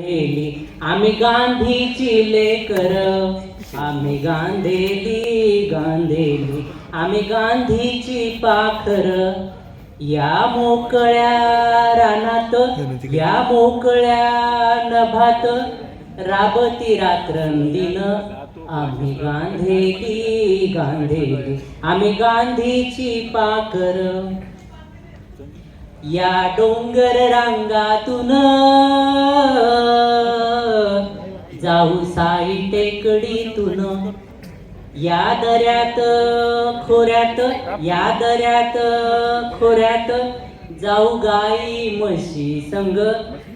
गांधेली आम्ही गांधीची लेकर आम्ही गांधेली गांधेली आम्ही गांधीची पाखर. या मोकळ्या रानात या मोकळ्या नभात राबती रात्रंदिन आम्ही गांधेली गांधेली आम्ही गांधीची पाखर. या डोंगर रांगातून. जाऊ साई टेकडीतून. या दऱ्यात खोऱ्यात या दऱ्यात खोऱ्यात जाऊ गाई म्हशी संग.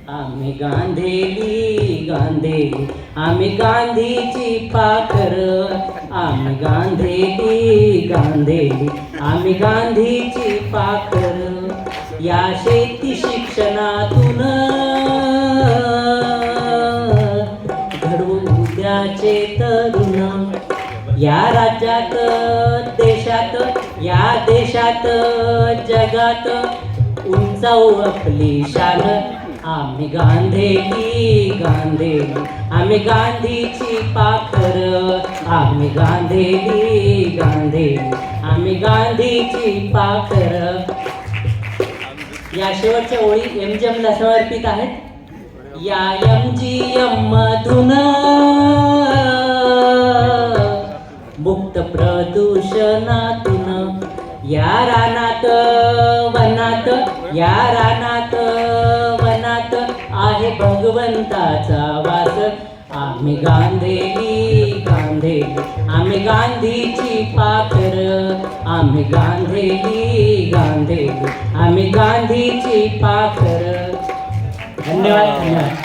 आम्ही गांधेली गांधेली आम्ही गांधीची पाखर. आम्ही गांधेली गांधेली आम्ही गांधीची पाखर. या शेती शिक्षणातून. घडवू उद्याचे तरुण. या राज्यात देशात या देशात जगात उंचावू आपली शान. आम्ही गांधेली गांधेली आम्ही गांधीची पाखर. आम्ही गांधेली गांधेली आम्ही गांधीची पाखर. या शेवटच्या ओळी एम जी एमला समर्पित आहेत. या एम जी एम मधून मुक्त प्रदूषणातून या रानात वनात या रानात वनात आहे भगवंताचा वास. आम्ही गांधेली गांधे आम्ही गांधीची पाखर आम्ही गांधेली गांधे आम्ही गांधीची पाखर धन्यवाद धन्यवाद।